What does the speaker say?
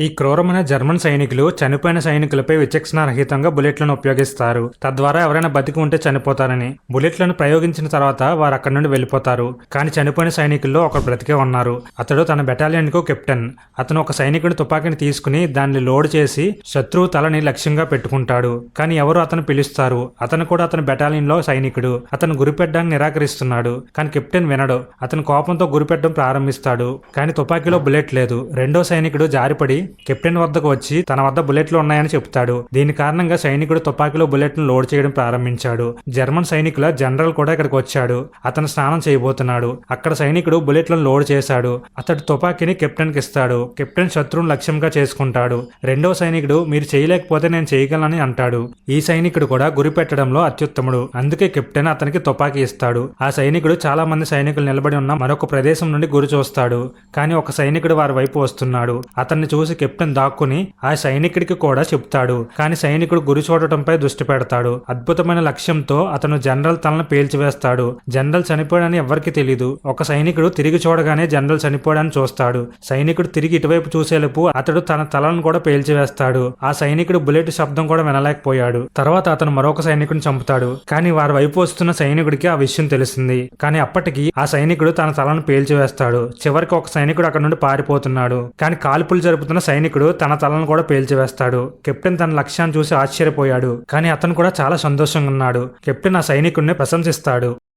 ఈ క్రూరమైన జర్మన్ సైనికులు చనిపోయిన సైనికులపై విచక్షణారహితంగా బుల్లెట్లను ఉపయోగిస్తారు. తద్వారా ఎవరైనా బతికి ఉంటే చనిపోతారని. బుల్లెట్లను ప్రయోగించిన తర్వాత వారు అక్కడి నుండి వెళ్ళిపోతారు. కానీ చనిపోయిన సైనికుల్లో ఒకరు బ్రతికే ఉన్నారు. అతడు తన బెటాలియన్కు కెప్టెన్. అతను ఒక సైనికుడి తుపాకీని తీసుకుని దాన్ని లోడ్ చేసి శత్రువు తలని లక్ష్యంగా పెట్టుకుంటాడు. కానీ ఎవరు అతను పిలుస్తారు? అతను కూడా అతని బెటాలియన్లో సైనికుడు. అతను గురిపెట్టడానికి నిరాకరిస్తున్నాడు. కానీ కెప్టెన్ వినడు. అతను కోపంతో గురిపెట్టడం ప్రారంభిస్తాడు. కానీ తుపాకీలో బుల్లెట్ లేదు. రెండో సైనికుడు జారిపడి కెప్టెన్ వద్దకు వచ్చి తన వద్ద బుల్లెట్లు ఉన్నాయని చెప్తాడు. దీని కారణంగా సైనికుడు తుపాకీలో బుల్లెట్ను లోడ్ చేయడం ప్రారంభించాడు. జర్మన్ సైనికుల జనరల్ కూడా ఇక్కడికి వచ్చాడు. అతను స్నానం చేయబోతున్నాడు. అక్కడ సైనికుడు బుల్లెట్లను లోడ్ చేశాడు. అతడు తుపాకీని కెప్టెన్కి ఇస్తాడు. కెప్టెన్ శత్రువును లక్ష్యంగా చేసుకుంటాడు. రెండో సైనికుడు మీరు చేయలేకపోతే నేను చేయగలనని అంటాడు. ఈ సైనికుడు కూడా గురి పెట్టడంలో అత్యుత్తముడు. అందుకే కెప్టెన్ అతనికి తుపాకీ ఇస్తాడు. ఆ సైనికుడు చాలా మంది సైనికులు నిలబడి ఉన్న మరొక ప్రదేశం నుండి గురి చూస్తాడు. కానీ ఒక సైనికుడు వారి వైపు వస్తున్నాడు. అతన్ని చూసి కెప్టెన్ దాక్కుని ఆ సైనికుడికి కూడా చెప్తాడు. కానీ సైనికుడు గురి చూడటంపై దృష్టి పెడతాడు. అద్భుతమైన లక్ష్యంతో అతను జనరల్ తలను పేల్చివేస్తాడు. జనరల్ చనిపోయాడని ఎవరికి తెలియదు ఒక సైనికుడు తిరిగి చూడగానే జనరల్ చనిపోయాడని చూస్తాడు. సైనికుడు తిరిగి ఇటువైపు చూసేలోపు అతడు తన తలను కూడా పేల్చివేస్తాడు. ఆ సైనికుడు బుల్లెట్ శబ్దం కూడా వినలేకపోయాడు. తర్వాత అతను మరొక సైనికుడిని చంపుతాడు. కానీ వారి వైపు వస్తున్న సైనికుడికి ఆ విషయం తెలిసింది. కానీ అప్పటికి ఆ సైనికుడు తన తలను పేల్చివేస్తాడు. చివరికి ఒక సైనికుడు అక్కడ నుండి పారిపోతున్నాడు. కానీ కాల్పులు జరుపుతున్న సైనికుడు తన తలను కూడా పేల్చివేస్తాడు. కెప్టెన్ తన లక్ష్యాన్ని చూసి ఆశ్చర్యపోయాడు. కానీ అతను కూడా చాలా సంతోషంగా ఉన్నాడు. కెప్టెన్ ఆ సైనికుడిని ప్రశంసిస్తాడు.